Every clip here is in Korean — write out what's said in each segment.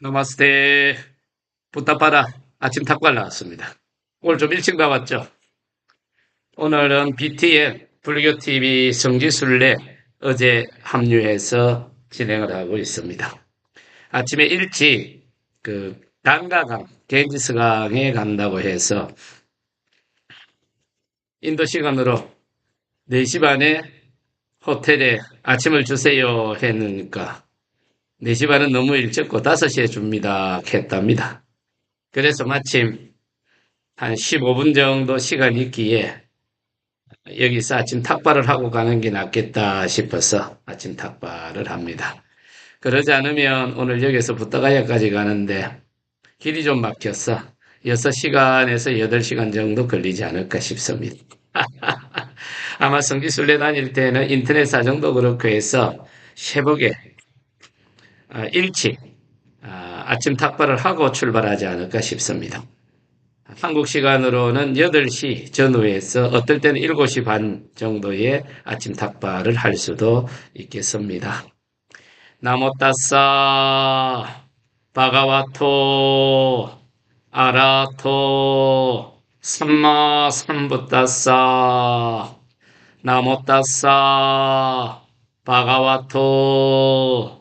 나마스테 부타파라 아침 탁발 나왔습니다. 오늘 좀 일찍 나왔죠? 오늘은 BT의 불교TV 성지순례 어제 합류해서 진행을 하고 있습니다. 아침에 일찍 그 단가강, 겐지스강에 간다고 해서 인도 시간으로 4시 반에 호텔에 아침을 주세요 했으니까 4시 반은 너무 일찍고 5시에 줍니다. 했답니다. 그래서 마침 한 15분 정도 시간이 있기에 여기서 아침 탁발을 하고 가는 게 낫겠다 싶어서 아침 탁발을 합니다. 그러지 않으면 오늘 여기서 부터가야까지 가는데 길이 좀 막혀서 6시간에서 8시간 정도 걸리지 않을까 싶습니다. 아마 성지순례 다닐 때는 인터넷 사정도 그렇고 해서 새벽에 아, 일찍 아, 아침 탁발을 하고 출발하지 않을까 싶습니다. 한국 시간으로는 8시 전후에서 어떨 때는 7시 반 정도에 아침 탁발을 할 수도 있겠습니다. 나모따싸 바가와토 아라토 삼마 삼부따싸 나모따싸 바가와토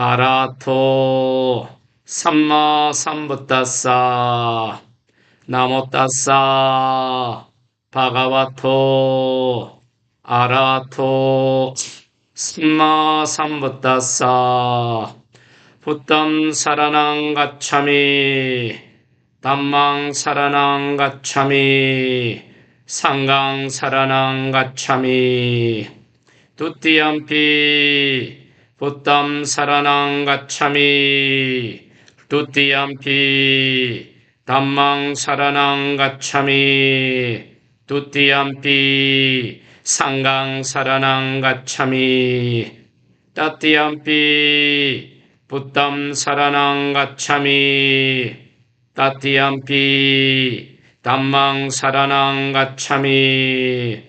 아라토 삼마 삼부따싸 나모따싸 바가와토 아라토 삼마 삼부따싸 부담 사라낭 가참이 담망 사라낭 가참이 상강 사라낭 가참이 두띠암피 부담 사라낭 가참이 두띠암피 담망 사라낭 가참이 두띠암피 상강 사라낭 가참이 따띠암피 부담 사라낭 가참이 따띠암피 담망 사라낭 가참이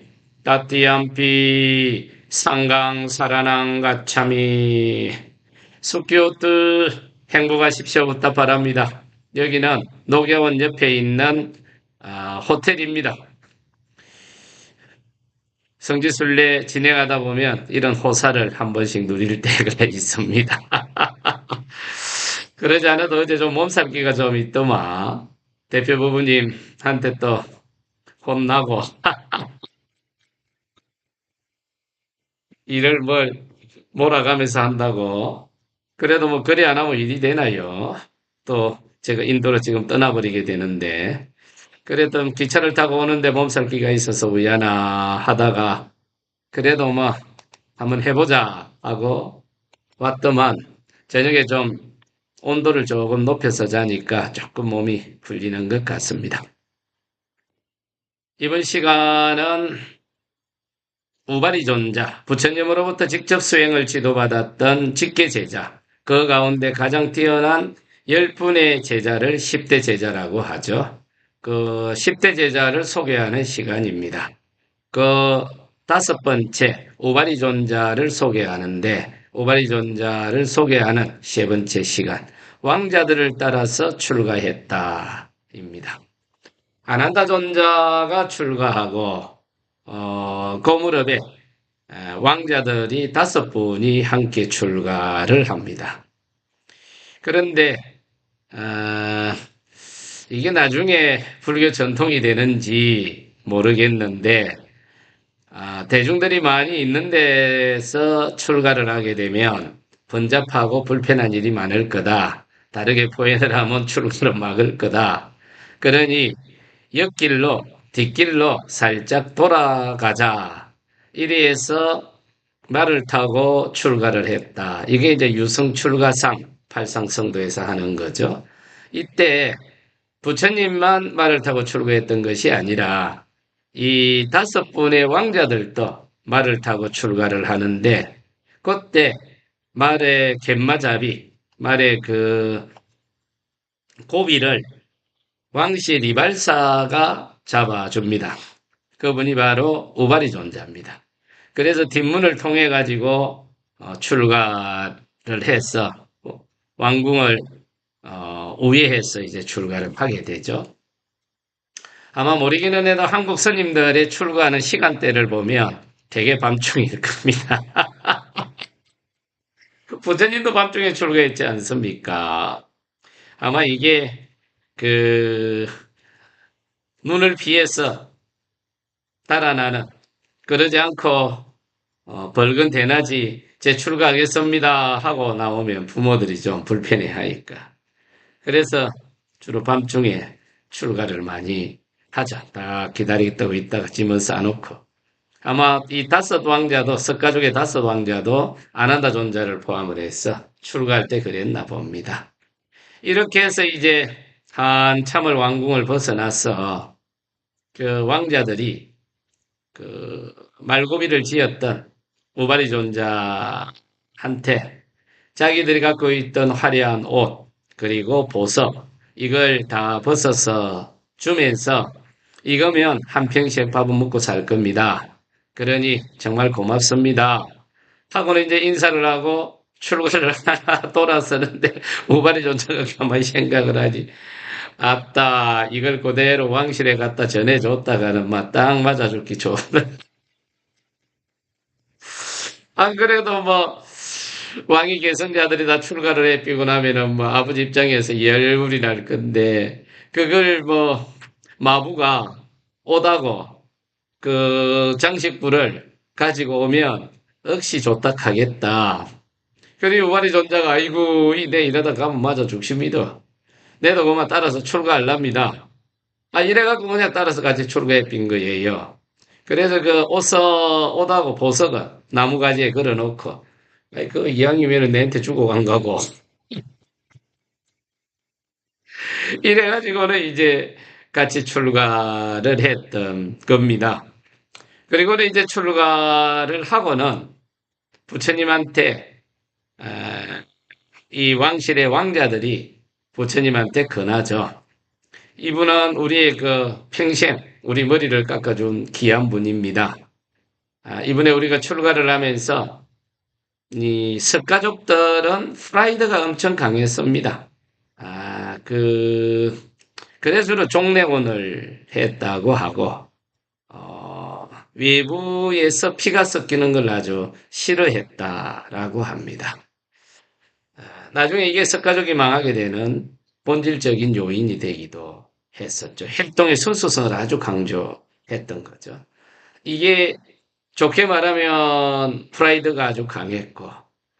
따띠암피 상강 사라낭 가참이 숙교뜻 행복하십시오부터 바랍니다. 여기는 노계원 옆에 있는 아, 호텔입니다. 성지순례 진행하다 보면 이런 호사를 한 번씩 누릴 때가 있습니다. 그러지 않아도 어제 좀 몸살기가 좀 있더만 대표 부부님한테 또 혼나고 일을 뭘 몰아가면서 한다고 그래도 뭐 그래 안 하면 일이 되나요? 또 제가 인도로 지금 떠나버리게 되는데 그래도 기차를 타고 오는데 몸살기가 있어서 우야나 하다가 그래도 뭐 한번 해보자 하고 왔더만 저녁에 좀 온도를 조금 높여서 자니까 조금 몸이 풀리는 것 같습니다. 이번 시간은 우바리 존자, 부처님으로부터 직접 수행을 지도받았던 직계 제자, 그 가운데 가장 뛰어난 10분의 제자를 10대 제자라고 하죠. 그 10대 제자를 소개하는 시간입니다. 그 다섯 번째 우바리 존자를 소개하는데 우바리 존자를 소개하는 세 번째 시간 왕자들을 따라서 출가했다 입니다. 아난다 존자가 출가하고 어, 그 무렵에 왕자들이 다섯 분이 함께 출가를 합니다. 그런데 어, 이게 나중에 불교 전통이 되는지 모르겠는데 아, 대중들이 많이 있는 데서 출가를 하게 되면 번잡하고 불편한 일이 많을 거다. 다르게 표현을 하면 출가를 막을 거다. 그러니 옆길로 뒷길로 살짝 돌아가자. 이래서 말을 타고 출가를 했다. 이게 이제 유성 출가상 팔상성도에서 하는 거죠. 이때 부처님만 말을 타고 출가했던 것이 아니라 이 다섯 분의 왕자들도 말을 타고 출가를 하는데 그때 말의 갯마잡이 말의 그 고비를 왕시 리발사가 잡아줍니다. 그분이 바로 우바리 존자입니다. 그래서 뒷문을 통해 가지고 어, 출가를 해서 왕궁을 어, 우회해서 이제 출가를 하게 되죠. 아마 모르기는 해도 한국 스님들의 출가하는 시간대를 보면 되게 밤중일 겁니다. 부처님도 밤중에 출가했지 않습니까? 아마 이게 그 눈을 피해서 달아나는 그러지 않고 어, 벌건 대낮이 제 출가하겠습니다 하고 나오면 부모들이 좀 불편해 하니까 그래서 주로 밤중에 출가를 많이 하죠. 딱 기다리고 있다가 짐을 싸놓고 아마 이 다섯 왕자도 석가족의 다섯 왕자도 아난다 존자를 포함을 해서 출가할 때 그랬나 봅니다. 이렇게 해서 이제 한참을 왕궁을 벗어나서 그 왕자들이 그 말고비를 지었던 우바리 존자한테 자기들이 갖고 있던 화려한 옷 그리고 보석 이걸 다 벗어서 주면서 이거면 한 평생 밥은 먹고 살 겁니다. 그러니 정말 고맙습니다. 하고는 이제 인사를 하고 출근을 하나 돌아서는데 우바리 존자가 가만히 생각을 하지. 아따 이걸 그대로 왕실에 갖다 전해줬다가는 막 딱 맞아 죽기 좋은. 안 그래도 뭐 왕이 계승자들이 다 출가를 해피고 나면은 뭐 아버지 입장에서 열불이 날 건데 그걸 뭐 마부가 오다고 그 장식부를 가지고 오면 억시 좋다 하겠다. 그리고 우바리 존자가 아이고 내 이러다 가면 맞아 죽습니다. 내도 그만 따라서 출가할랍니다. 아 이래갖고 그냥 따라서 같이 출가해 빈 거예요. 그래서 그 옷서 옷하고 보석은 나무가지에 걸어 놓고 아이 그 이왕이면 내한테 주고 간 거고 이래가지고는 이제 같이 출가를 했던 겁니다. 그리고는 이제 출가를 하고는 부처님한테 이 왕실의 왕자들이 부처님한테 권하죠. 이분은 우리의 그 평생 우리 머리를 깎아준 귀한 분입니다. 아, 이번에 우리가 출가를 하면서 이 석가족들은 프라이드가 엄청 강했습니다. 아, 그 그래서 종례원을 했다고 하고 어, 외부에서 피가 섞이는 걸 아주 싫어했다라고 합니다. 아, 나중에 이게 석가족이 망하게 되는 본질적인 요인이 되기도 했었죠. 활동의 순수성을 아주 강조했던 거죠. 이게 좋게 말하면 프라이드가 아주 강했고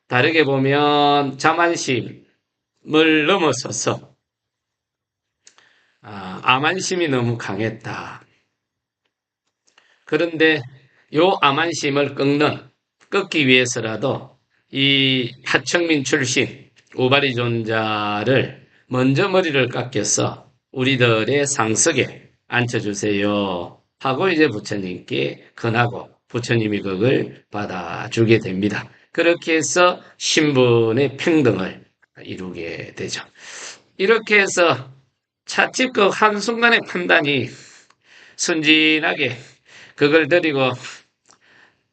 다르게 보면 자만심을 넘어서서 아, 암안심이 너무 강했다. 그런데 요 암안심을 꺾는 꺾기 위해서라도 이 하청민 출신 우바리 존자를 먼저 머리를 깎여서 우리들의 상석에 앉혀주세요. 하고 이제 부처님께 권하고 부처님이 그걸 받아주게 됩니다. 그렇게 해서 신분의 평등을 이루게 되죠. 이렇게 해서 차츰 그 한순간의 판단이 순진하게 그걸 드리고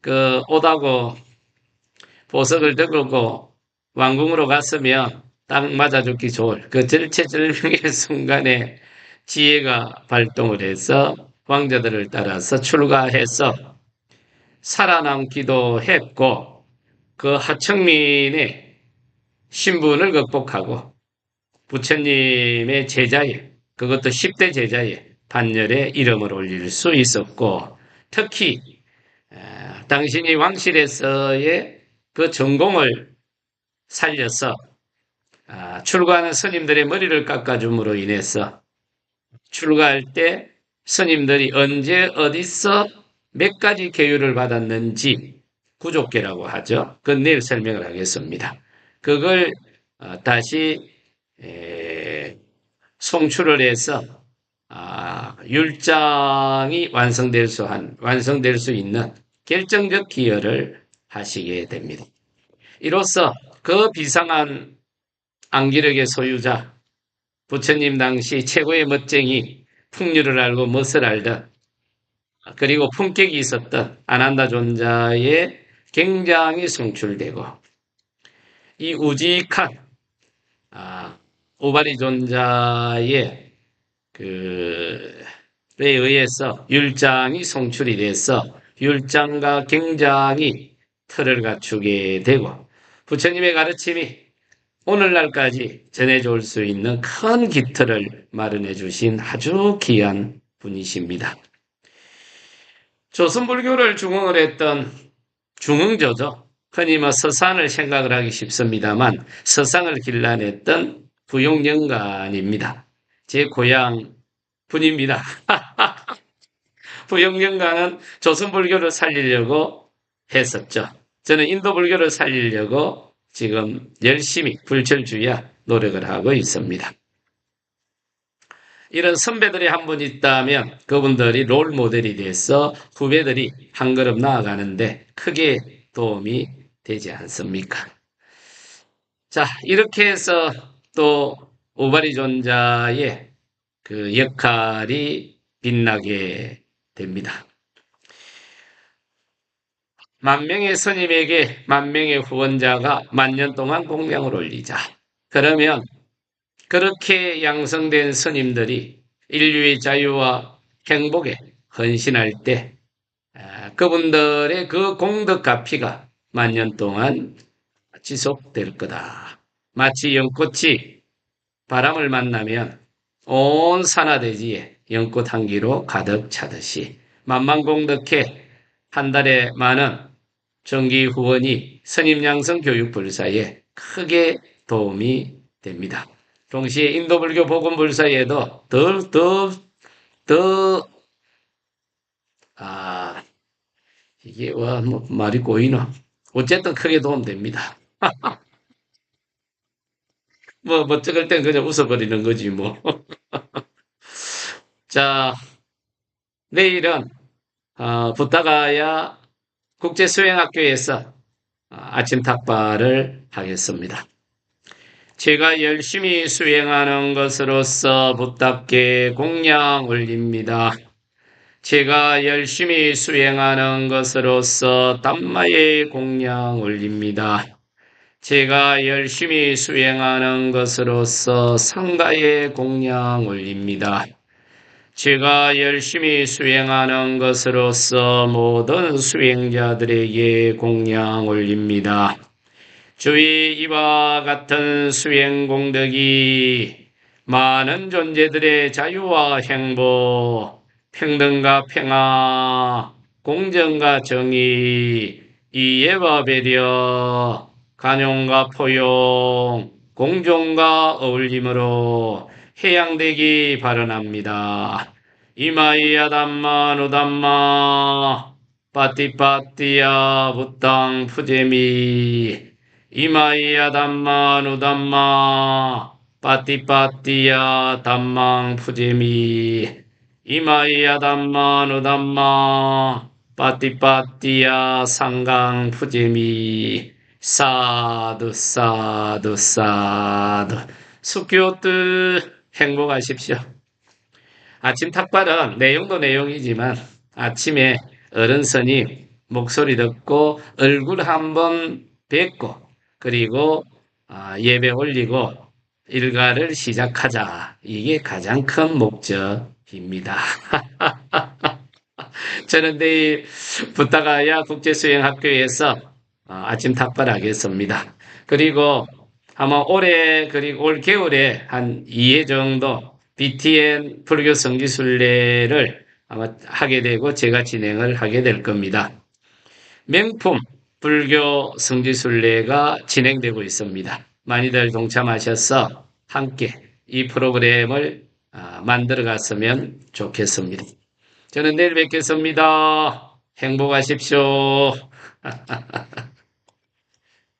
그 오다고 보석을 들고 왕궁으로 갔으면 딱 맞아 죽기 좋을 그 절체절명의 순간에 지혜가 발동을 해서 왕자들을 따라서 출가해서 살아남기도 했고 그 하청민의 신분을 극복하고 부처님의 제자에 그것도 10대 제자에 반열에 이름을 올릴 수 있었고 특히 당신이 왕실에서의 그 전공을 살려서 아, 출가하는 스님들의 머리를 깎아줌으로 인해서 출가할 때 스님들이 언제 어디서 몇 가지 계율을 받았는지 구족계라고 하죠. 그건 내일 설명을 하겠습니다. 그걸 어, 다시 송출을 해서 아, 율장이 완성될 수 한, 완성될 수 있는 결정적 기여를 하시게 됩니다. 이로써 그 비상한 안기력의 소유자, 부처님 당시 최고의 멋쟁이, 풍류를 알고 멋을 알던, 그리고 품격이 있었던 아난다 존자의 굉장히 성출되고, 이 우직한, 아, 오바리 존자의 그 에 의해서 율장이 송출이 돼서 율장과 굉장히 틀을 갖추게 되고 부처님의 가르침이 오늘날까지 전해져 올수 있는 큰 기틀을 마련해 주신 아주 귀한 분이십니다. 조선불교를 중흥을 했던 중흥조죠. 흔히 뭐 서산을 생각을 하기 쉽습니다만 서상을 길러냈던 부용영간입니다. 제 고향 분입니다. 부용영간은 조선불교를 살리려고 했었죠. 저는 인도 불교를 살리려고 지금 열심히 불철주야 노력을 하고 있습니다. 이런 선배들이 한 분 있다면 그분들이 롤 모델이 돼서 후배들이 한 걸음 나아가는데 크게 도움이 되지 않습니까? 자, 이렇게 해서 또 오바리 존자의 그 역할이 빛나게 됩니다. 만 명의 스님에게 만 명의 후원자가 만년 동안 공양을 올리자. 그러면 그렇게 양성된 스님들이 인류의 자유와 행복에 헌신할 때 아, 그분들의 그 공덕 가피가 만년 동안 지속될 거다. 마치 연꽃이 바람을 만나면 온 산하대지에 연꽃 향기로 가득 차듯이 만만공덕해 한 달에 많은 정기 후원이 스님 양성 교육 불사에 크게 도움이 됩니다. 동시에 인도불교 복음 불사에도 더, 더, 더, 아, 이게, 와, 뭐, 말이 꼬이나. 어쨌든 크게 도움됩니다. 뭐, 뭐, 찍을 땐 그냥 웃어버리는 거지, 뭐. 자, 내일은, 어, 부타가야 국제수행학교에서 아침 탁발을 하겠습니다. 제가 열심히 수행하는 것으로서 부탁께 공양 올립니다. 제가 열심히 수행하는 것으로서 담마의 공양 올립니다. 제가 열심히 수행하는 것으로서 상가의 공양 올립니다. 제가 열심히 수행하는 것으로서 모든 수행자들에게 공양 올립니다. 주의 이와 같은 수행 공덕이 많은 존재들의 자유와 행복, 평등과 평화, 공정과 정의, 이해와 배려, 간용과 포용, 공존과 어울림으로 해양되기 바라납니다. 이마이야 담마 노담마. 빠띠빠띠야 부땅 푸제미. 이마이야 담마 누담마. 빠띠빠띠야 담망 푸제미. 이마이야 담마 누담마. 빠띠빠띠야 상강 푸제미. 사두 사두 사두. 숙교들 행복하십시오. 아침 탁발은 내용도 내용이지만 아침에 어른 스님 목소리 듣고 얼굴 한번 뵙고 그리고 아, 예배 올리고 일가를 시작하자. 이게 가장 큰 목적입니다. 저는 내일 부타가야 국제수행학교에서 아, 아침 탁발하겠습니다. 그리고 아마 올해 그리고 올 겨울에 한 2회 정도 BTN 불교 성지순례를 아마 하게 되고 제가 진행을 하게 될 겁니다. 명품 불교 성지순례가 진행되고 있습니다. 많이들 동참하셔서 함께 이 프로그램을 아, 만들어 갔으면 좋겠습니다. 저는 내일 뵙겠습니다. 행복하십시오.